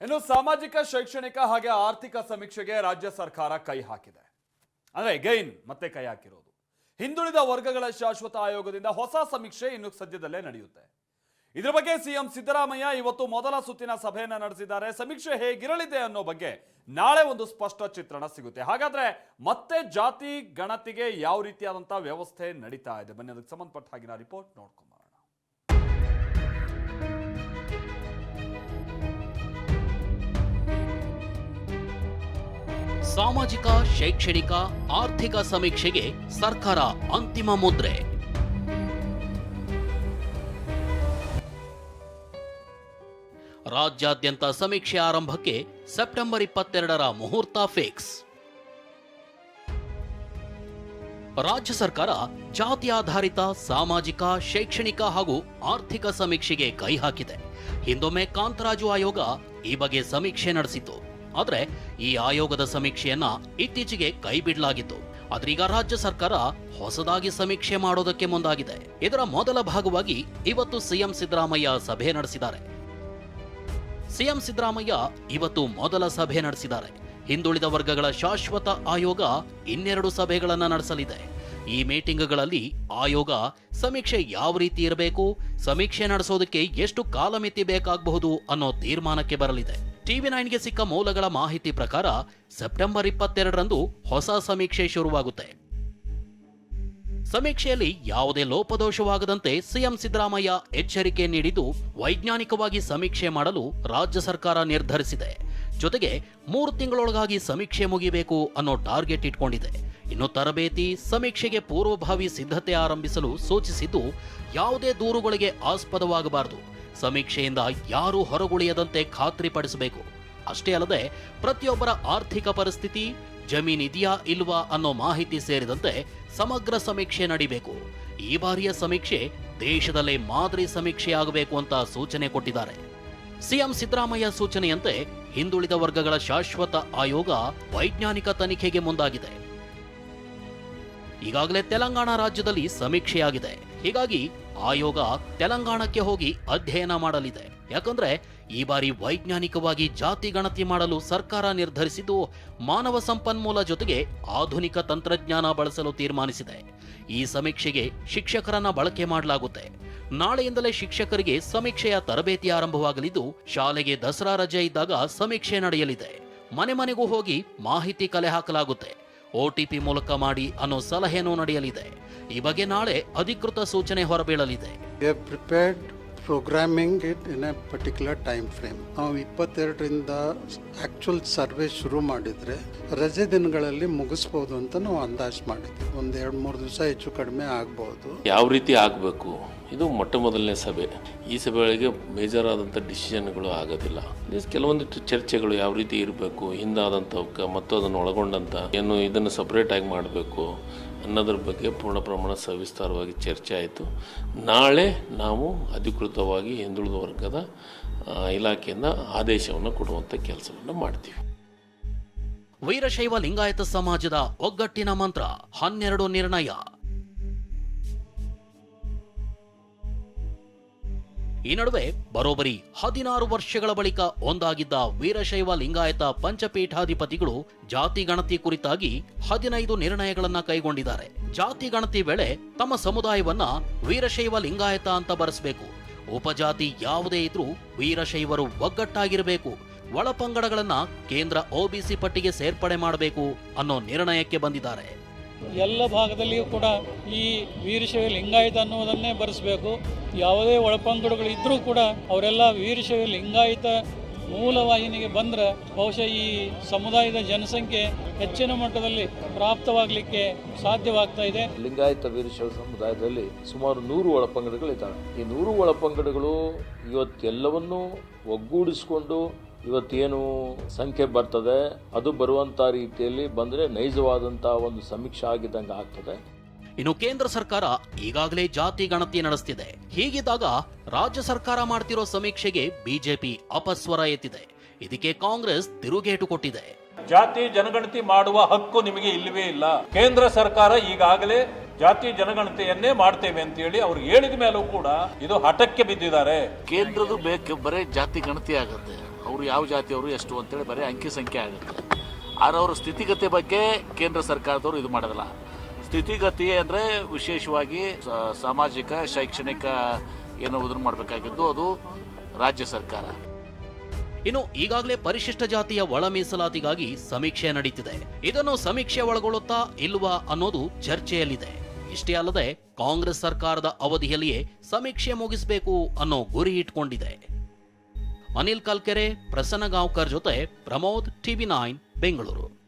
ಇನ್ನು ಸಾಮಾಜಿಕ, ಶೈಕ್ಷಣಿಕ ಹಾಗೆ ಆರ್ಥಿಕ ಸಮೀಕ್ಷೆಗೆ ರಾಜ್ಯ ಸರ್ಕಾರ ಕೈ ಹಾಕಿದೆ. ಅಂದ್ರೆ ಗೈನ್ ಮತ್ತೆ ಕೈ ಹಾಕಿರೋದು. ಹಿಂದುಳಿದ ವರ್ಗಗಳ ಶಾಶ್ವತ ಆಯೋಗದಿಂದ ಹೊಸ ಸಮೀಕ್ಷೆ ಇನ್ನು ಸದ್ಯದಲ್ಲೇ ನಡೆಯುತ್ತೆ. ಇದ್ರ ಬಗ್ಗೆ ಸಿಎಂ ಸಿದ್ದರಾಮಯ್ಯ ಇವತ್ತು ಮೊದಲ ಸುತ್ತಿನ ಸಭೆಯನ್ನ ನಡೆಸಿದ್ದಾರೆ. ಸಮೀಕ್ಷೆ ಹೇಗಿರಲಿದೆ ಅನ್ನೋ ಬಗ್ಗೆ ನಾಳೆ ಒಂದು ಸ್ಪಷ್ಟ ಚಿತ್ರಣ ಸಿಗುತ್ತೆ. ಹಾಗಾದ್ರೆ ಮತ್ತೆ ಜಾತಿ ಗಣತಿಗೆ ಯಾವ ರೀತಿಯಾದಂತಹ ವ್ಯವಸ್ಥೆ ನಡೀತಾ ಇದೆ? ಬನ್ನಿ, ಅದಕ್ಕೆ ಸಂಬಂಧಪಟ್ಟ ಹಾಗಿನ ರಿಪೋರ್ಟ್ ನೋಡ್ಕೊಂಬರೋಣ. ಸಾಮಾಜಿಕ, ಶೈಕ್ಷಣಿಕ, ಆರ್ಥಿಕ ಸಮೀಕ್ಷೆಗೆ ಸರ್ಕಾರ ಅಂತಿಮ ಮುದ್ರೆ. ರಾಜ್ಯಾದ್ಯಂತ ಸಮೀಕ್ಷೆ ಆರಂಭಕ್ಕೆ ಸೆಪ್ಟೆಂಬರ್ ಇಪ್ಪತ್ತೆರಡರ ಮುಹೂರ್ತ ಫಿಕ್ಸ್. ರಾಜ್ಯ ಸರ್ಕಾರ ಜಾತಿ ಆಧಾರಿತ ಸಾಮಾಜಿಕ, ಶೈಕ್ಷಣಿಕ ಹಾಗೂ ಆರ್ಥಿಕ ಸಮೀಕ್ಷೆಗೆ ಕೈ ಹಾಕಿದೆ. ಹಿಂದೊಮ್ಮೆ ಕಾಂತರಾಜು ಆಯೋಗ ಈ ಬಗ್ಗೆ ಸಮೀಕ್ಷೆ ನಡೆಸಿತ್ತು ಆದ್ರೆ ಈ ಆಯೋಗದ ಸಮೀಕ್ಷೆಯನ್ನ ಇತ್ತೀಚೆಗೆ ಕೈ ಬಿಡಲಾಗಿತ್ತು. ಆದ್ರೀಗ ರಾಜ್ಯ ಸರ್ಕಾರ ಹೊಸದಾಗಿ ಸಮೀಕ್ಷೆ ಮಾಡೋದಕ್ಕೆ ಮುಂದಾಗಿದೆ. ಇದರ ಮೊದಲ ಭಾಗವಾಗಿ ಇವತ್ತು ಸಿಎಂ ಸಿದ್ದರಾಮಯ್ಯ ಸಭೆ ನಡೆಸಿದ್ದಾರೆ. ಸಿಎಂ ಸಿದ್ದರಾಮಯ್ಯ ಇವತ್ತು ಮೊದಲ ಸಭೆ ನಡೆಸಿದ್ದಾರೆ. ಹಿಂದುಳಿದ ವರ್ಗಗಳ ಶಾಶ್ವತ ಆಯೋಗ ಇನ್ನೆರಡು ಸಭೆಗಳನ್ನ ನಡೆಸಲಿದೆ. ಈ ಮೀಟಿಂಗ್ಗಳಲ್ಲಿ ಆಯೋಗ ಸಮೀಕ್ಷೆ ಯಾವ ರೀತಿ ಇರಬೇಕು, ಸಮೀಕ್ಷೆ ನಡೆಸೋದಕ್ಕೆ ಎಷ್ಟು ಕಾಲಮಿತಿ ಬೇಕಾಗಬಹುದು ಅನ್ನೋ ತೀರ್ಮಾನಕ್ಕೆ ಬರಲಿದೆ. ಟಿವಿ ನೈನ್ಗೆ ಸಿಕ್ಕ ಮೂಲಗಳ ಮಾಹಿತಿ ಪ್ರಕಾರ ಸೆಪ್ಟೆಂಬರ್ ಇಪ್ಪತ್ತೆರಡರಂದು ಹೊಸ ಸಮೀಕ್ಷೆ ಶುರುವಾಗುತ್ತೆ. ಸಮೀಕ್ಷೆಯಲ್ಲಿ ಯಾವುದೇ ಲೋಪದೋಷವಾಗದಂತೆ ಸಿಎಂ ಸಿದ್ದರಾಮಯ್ಯ ಎಚ್ಚರಿಕೆ ನೀಡಿದ್ದು ವೈಜ್ಞಾನಿಕವಾಗಿ ಸಮೀಕ್ಷೆ ಮಾಡಲು ರಾಜ್ಯ ಸರ್ಕಾರ ನಿರ್ಧರಿಸಿದೆ. ಜೊತೆಗೆ ಮೂರು ತಿಂಗಳೊಳಗಾಗಿ ಸಮೀಕ್ಷೆ ಮುಗಿಬೇಕು ಅನ್ನೋ ಟಾರ್ಗೆಟ್ ಇಟ್ಕೊಂಡಿದೆ. ಇನ್ನು ತರಬೇತಿ, ಸಮೀಕ್ಷೆಗೆ ಪೂರ್ವಭಾವಿ ಸಿದ್ಧತೆ ಆರಂಭಿಸಲು ಸೂಚಿಸಿದ್ದು ಯಾವುದೇ ದೂರುಗಳಿಗೆ ಆಸ್ಪದವಾಗಬಾರದು. ಸಮೀಕ್ಷೆಯಿಂದ ಯಾರೂ ಹೊರಗುಳಿಯದಂತೆ ಖಾತ್ರಿಪಡಿಸಬೇಕು. ಅಷ್ಟೇ ಅಲ್ಲದೆ, ಪ್ರತಿಯೊಬ್ಬರ ಆರ್ಥಿಕ ಪರಿಸ್ಥಿತಿ ಜಮೀನಿದೆಯಾ ಇಲ್ವಾ ಅನ್ನೋ ಮಾಹಿತಿ ಸೇರಿದಂತೆ ಸಮಗ್ರ ಸಮೀಕ್ಷೆ ನಡೀಬೇಕು. ಈ ಬಾರಿಯ ಸಮೀಕ್ಷೆ ದೇಶದಲ್ಲೇ ಮಾದರಿ ಸಮೀಕ್ಷೆ ಆಗಬೇಕು ಅಂತ ಸೂಚನೆ ಕೊಟ್ಟಿದ್ದಾರೆ. ಸಿಎಂ ಸಿದ್ದರಾಮಯ್ಯ ಸೂಚನೆಯಂತೆ ಹಿಂದುಳಿದ ವರ್ಗಗಳ ಶಾಶ್ವತ ಆಯೋಗ ವೈಜ್ಞಾನಿಕ ತನಿಖೆಗೆ ಮುಂದಾಗಿದೆ. ಈಗಾಗಲೇ ತೆಲಂಗಾಣ ರಾಜ್ಯದಲ್ಲಿ ಸಮೀಕ್ಷೆಯಾಗಿದೆ. ಹೀಗಾಗಿ ಆಯೋಗ ತೆಲಂಗಾಣಕ್ಕೆ ಹೋಗಿ ಅಧ್ಯಯನ ಮಾಡಲಿದೆ. ಯಾಕಂದ್ರೆ ಈ ಬಾರಿ ವೈಜ್ಞಾನಿಕವಾಗಿ ಜಾತಿ ಗಣತಿ ಮಾಡಲು ಸರ್ಕಾರ ನಿರ್ಧರಿಸಿದ್ದು ಮಾನವ ಸಂಪನ್ಮೂಲ ಜೊತೆಗೆ ಆಧುನಿಕ ತಂತ್ರಜ್ಞಾನ ಬಳಸಲು ತೀರ್ಮಾನಿಸಿದೆ. ಈ ಸಮೀಕ್ಷೆಗೆ ಶಿಕ್ಷಕರನ್ನ ಬಳಕೆ ಮಾಡಲಾಗುತ್ತೆ. ನಾಳೆಯಿಂದಲೇ ಶಿಕ್ಷಕರಿಗೆ ಸಮೀಕ್ಷೆಯ ತರಬೇತಿ ಆರಂಭವಾಗಲಿದ್ದು ಶಾಲೆಗೆ ದಸರಾ ರಜೆ ಇದ್ದಾಗ ಸಮೀಕ್ಷೆ ನಡೆಯಲಿದೆ. ಮನೆ ಮನೆಗೂ ಹೋಗಿ ಮಾಹಿತಿ ಕಲೆ ಹಾಕಲಾಗುತ್ತೆ. ಒಟಿಪಿ ಮೂಲಕ ಮಾಡಿ ಅನ್ನೋ ಸಲಹೆನೂ ನಡೆಯಲಿದೆ. ಈ ಬಗ್ಗೆ ನಾಳೆ ಅಧಿಕೃತ ಸೂಚನೆ ಹೊರಬೀಳಲಿದೆ. We it in a particular time frame. ನಾವು ಇಪ್ಪತ್ತೆರಡರಿಂದ ಆ್ಯಕ್ಚುಲ್ ಸರ್ವೆ ಶುರು ಮಾಡಿದರೆ ರಜೆ ದಿನಗಳಲ್ಲಿ ಮುಗಿಸ್ಬೋದು ಅಂತ ನಾವು ಅಂದಾಜು ಮಾಡಿದ್ವಿ. ಒಂದು ಎರಡು ಮೂರು ದಿವಸ ಹೆಚ್ಚು ಕಡಿಮೆ ಆಗ್ಬೋದು. ಯಾವ ರೀತಿ ಆಗಬೇಕು? ಇದು ಮೊಟ್ಟ ಮೊದಲನೇ ಸಭೆ. ಈ ಸಭೆಗಳಿಗೆ ಮೇಜರ್ ಆದಂಥ ಡಿಸಿಷನ್ಗಳು ಆಗೋದಿಲ್ಲ. ಕೆಲವೊಂದಿಷ್ಟು ಚರ್ಚೆಗಳು ಯಾವ ರೀತಿ ಇರಬೇಕು ಹಿಂದಾದಂಥವಕ್ಕೆ ಮತ್ತು ಅದನ್ನು ಒಳಗೊಂಡಂಥ, ಏನು ಇದನ್ನು ಸಪ್ರೇಟಾಗಿ ಮಾಡಬೇಕು ಅನ್ನೋದ್ರ ಬಗ್ಗೆ ಪೂರ್ಣ ಪ್ರಮಾಣ ಸವಿಸ್ತಾರವಾಗಿ ಚರ್ಚೆ ಆಯಿತು. ನಾಳೆ ನಾವು ಅಧಿಕೃತವಾಗಿ ಹಿಂದುಳಿದ ವರ್ಗದ ಇಲಾಖೆಯಿಂದ ಆದೇಶವನ್ನು ಕೊಡುವಂಥ ಕೆಲಸವನ್ನು ಮಾಡ್ತೀವಿ. ವೀರಶೈವ ಲಿಂಗಾಯತ ಸಮಾಜದ ಒಗ್ಗಟ್ಟಿನ ಮಂತ್ರ, ಹನ್ನೆರಡು ನಿರ್ಣಯ. ಈ ನಡುವೆ ಬರೋಬರಿ ಹದಿನಾರು ವರ್ಷಗಳ ಬಳಿಕ ಒಂದಾಗಿದ್ದ ವೀರಶೈವ ಲಿಂಗಾಯತ ಪಂಚಪೀಠಾಧಿಪತಿಗಳು ಜಾತಿ ಗಣತಿ ಕುರಿತಾಗಿ ಹದಿನೈದು ನಿರ್ಣಯಗಳನ್ನ ಕೈಗೊಂಡಿದ್ದಾರೆ. ಜಾತಿ ಗಣತಿ ವೇಳೆ ತಮ್ಮ ಸಮುದಾಯವನ್ನ ವೀರಶೈವ ಲಿಂಗಾಯತ ಅಂತ ಬರೆಸಬೇಕು. ಉಪಜಾತಿ ಯಾವುದೇ ಇದ್ರೂ ವೀರಶೈವರು ಒಗ್ಗಟ್ಟಾಗಿರಬೇಕು. ಒಳಪಂಗಡಗಳನ್ನ ಕೇಂದ್ರ ಒಬಿಸಿ ಪಟ್ಟಿಗೆ ಸೇರ್ಪಡೆ ಮಾಡಬೇಕು ಅನ್ನೋ ನಿರ್ಣಯಕ್ಕೆ ಬಂದಿದ್ದಾರೆ. ಎಲ್ಲ ಭಾಗದಲ್ಲಿಯೂ ಕೂಡ ಈ ವೀರಶೈವ ಲಿಂಗಾಯತ ಅನ್ನುವುದನ್ನೇ ಬರೆಸಬೇಕು. ಯಾವುದೇ ಒಳಪಂಗಡಗಳು ಇದ್ದರೂ ಕೂಡ ಅವರೆಲ್ಲ ವೀರಶೈವ ಲಿಂಗಾಯತ ಮೂಲವಾಹಿನಿಗೆ ಬಂದರೆ ಬಹುಶಃ ಈ ಸಮುದಾಯದ ಜನಸಂಖ್ಯೆ ಹೆಚ್ಚಿನ ಮಟ್ಟದಲ್ಲಿ ಪ್ರಾಪ್ತವಾಗಲಿಕ್ಕೆ ಸಾಧ್ಯವಾಗ್ತಾ ಇದೆ. ಲಿಂಗಾಯತ ವೀರಶೈವ ಸಮುದಾಯದಲ್ಲಿ ಸುಮಾರು ನೂರು ಒಳಪಂಗಡಗಳಿದ್ದಾವೆ. ಈ ನೂರು ಒಳಪಂಗಡಗಳು ಇವತ್ತೆಲ್ಲವನ್ನೂ ಒಗ್ಗೂಡಿಸಿಕೊಂಡು ಇವತ್ತೇನು ಸಂಖ್ಯೆ ಬರ್ತದೆ ಅದು ಬರುವಂಥ ರೀತಿಯಲ್ಲಿ ಬಂದರೆ ನೈಜವಾದಂಥ ಒಂದು ಸಮೀಕ್ಷೆ ಆಗಿದ್ದಂಗೆ ಆಗ್ತದೆ. ಇನ್ನು ಕೇಂದ್ರ ಸರ್ಕಾರ ಈಗಾಗಲೇ ಜಾತಿ ಗಣತಿ ನಡೆಸ್ತಿದೆ. ಹೀಗಿದ್ದಾಗ ರಾಜ್ಯ ಸರ್ಕಾರ ಮಾಡ್ತಿರೋ ಸಮೀಕ್ಷೆಗೆ ಬಿಜೆಪಿ ಅಪಸ್ವರ ಎತ್ತಿದೆ. ಇದಕ್ಕೆ ಕಾಂಗ್ರೆಸ್ ತಿರುಗೇಟು ಕೊಟ್ಟಿದೆ. ಜಾತಿ ಜನಗಣತಿ ಮಾಡುವ ಹಕ್ಕು ನಿಮಗೆ ಇಲ್ಲವೇ ಇಲ್ಲ. ಕೇಂದ್ರ ಸರ್ಕಾರ ಈಗಾಗಲೇ ಜಾತಿ ಜನಗಣತಿಯನ್ನೇ ಮಾಡ್ತೇವೆ ಅಂತ ಹೇಳಿ ಅವ್ರು ಹೇಳಿದ ಮೇಲೂ ಕೂಡ ಇದು ಹಠಕ್ಕೆ ಬಿದ್ದಿದ್ದಾರೆ. ಕೇಂದ್ರದ ಬೇಕು ಬರೇ ಜಾತಿ ಗಣತಿ ಆಗುತ್ತೆ. ಅವರು ಯಾವ ಜಾತಿಯವರು ಎಷ್ಟು ಅಂತೇಳಿ ಬರೀ ಅಂಕಿ ಸಂಖ್ಯೆ ಆಗುತ್ತೆ. ಅವರ ಸ್ಥಿತಿಗತಿ ಬಗ್ಗೆ ಕೇಂದ್ರ ಸರ್ಕಾರದವರು ಇದು ಮಾಡೋದಿಲ್ಲ. ಸ್ಥಿತಿಗತಿ ಅಂದರೆ ವಿಶೇಷವಾಗಿ ಸಾಮಾಜಿಕ, ಶೈಕ್ಷಣಿಕ ಏನು ಇದನ್ನು ಮಾಡಬೇಕಾಗಿದ್ದು ಅದು ರಾಜ್ಯ ಸರ್ಕಾರ. ಇನ್ನು ಈಗಾಗಲೇ ಪರಿಶಿಷ್ಟ ಜಾತಿಯ ಒಳ ಮೀಸಲಾತಿಗಾಗಿ ಸಮೀಕ್ಷೆ ನಡೀತಿದೆ. ಇದನ್ನು ಸಮೀಕ್ಷೆ ಒಳಗೊಳ್ಳುತ್ತಾ ಇಲ್ವಾ ಅನ್ನೋದು ಚರ್ಚೆಯಲ್ಲಿದೆ. ಇಷ್ಟೇ ಅಲ್ಲದೆ ಕಾಂಗ್ರೆಸ್ ಸರ್ಕಾರದ ಅವಧಿಯಲ್ಲಿಯೇ ಸಮೀಕ್ಷೆ ಮುಗಿಸಬೇಕು ಅನ್ನೋ ಗುರಿ ಇಟ್ಕೊಂಡಿದೆ. ಅನಿಲ್ ಕಲ್ಕೆರೆ ಪ್ರಸನ್ನ ಗಾಂವ್ಕರ್ ಜೊತೆ ಪ್ರಮೋದ್ ಟಿವಿ ನೈನ್ ಬೆಂಗಳೂರು.